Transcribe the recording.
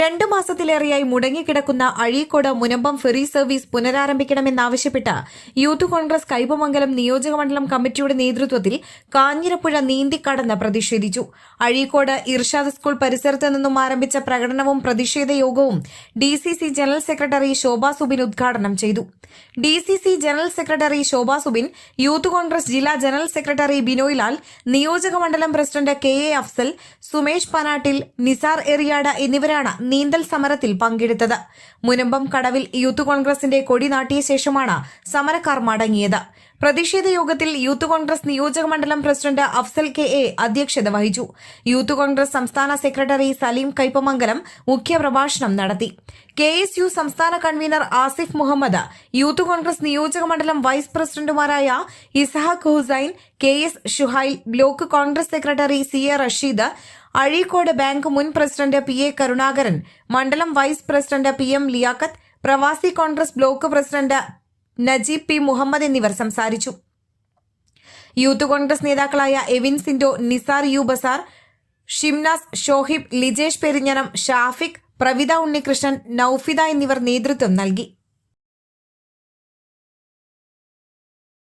രണ്ടു മാസത്തിലേറെയായി മുടങ്ങിക്കിടക്കുന്ന അഴീക്കോട് മുനമ്പം ഫെറി സർവീസ് പുനരാരംഭിക്കണമെന്നാവശ്യപ്പെട്ട് യൂത്ത് കോൺഗ്രസ് കൈപ്പമംഗലം നിയോജകമണ്ഡലം കമ്മിറ്റിയുടെ നേതൃത്വത്തിൽ കാഞ്ഞിരപ്പുഴ നീന്തിക്കടന്ന് പ്രതിഷേധിച്ചു. അഴീക്കോട് ഇർഷാദ് സ്കൂൾ പരിസരത്ത് നിന്നും ആരംഭിച്ച പ്രകടനവും പ്രതിഷേധ യോഗവും D C C general secretary Shobha Subin ഉദ്ഘാടനം ചെയ്തു. D C C general secretary Shobha Subin youth Congress ജില്ലാ ജനറൽ സെക്രട്ടറി ബിനോയ് ലാൽ നിയോജകമണ്ഡലം president K A Afsal Sumesh Panattil Nisar Eriyad എന്നിവരാണ് നീന്തൽ സമരത്തിൽ പങ്കെടുത്തത്. മുനമ്പം കടവിൽ യൂത്ത് കോൺഗ്രസിന്റെ കൊടി നാട്ടിയ ശേഷമാണ് സമരക്കാർ മടങ്ങിയത്. പ്രതിഷേധ യോഗത്തിൽ യൂത്ത് കോൺഗ്രസ് നിയോജക മണ്ഡലം പ്രസിഡന്റ് അഫ്സൽ കെ എ അധ്യക്ഷത വഹിച്ചു. യൂത്ത് കോൺഗ്രസ് സംസ്ഥാന സെക്രട്ടറി സലീം കൈപ്പമംഗലം മുഖ്യപ്രഭാഷണം നടത്തി. കെ എസ് യു സംസ്ഥാന കൺവീനർ ആസിഫ് മുഹമ്മദ് യൂത്ത് കോൺഗ്രസ് നിയോജക മണ്ഡലം വൈസ് പ്രസിഡന്റുമാരായ Ishaq Hussain K S Shuhail block Congress secretary C A Rasheed Azhikode bank മുൻ പ്രസിഡന്റ് പി എ കരുണാകരൻ മണ്ഡലം vice president P M Liyaqat Pravasi Congress block president Najeeb P. Muhammad എന്നിവർ സംസാരിച്ചു. Youth Congress നേതാക്കളായ Evin Sindo Nisar U Bazar Shimnas Shohib Lijesh Perinjanam Shafiq Pravitha Unnikrishnan Noufida എന്നിവർ നേതൃത്വം നൽകി.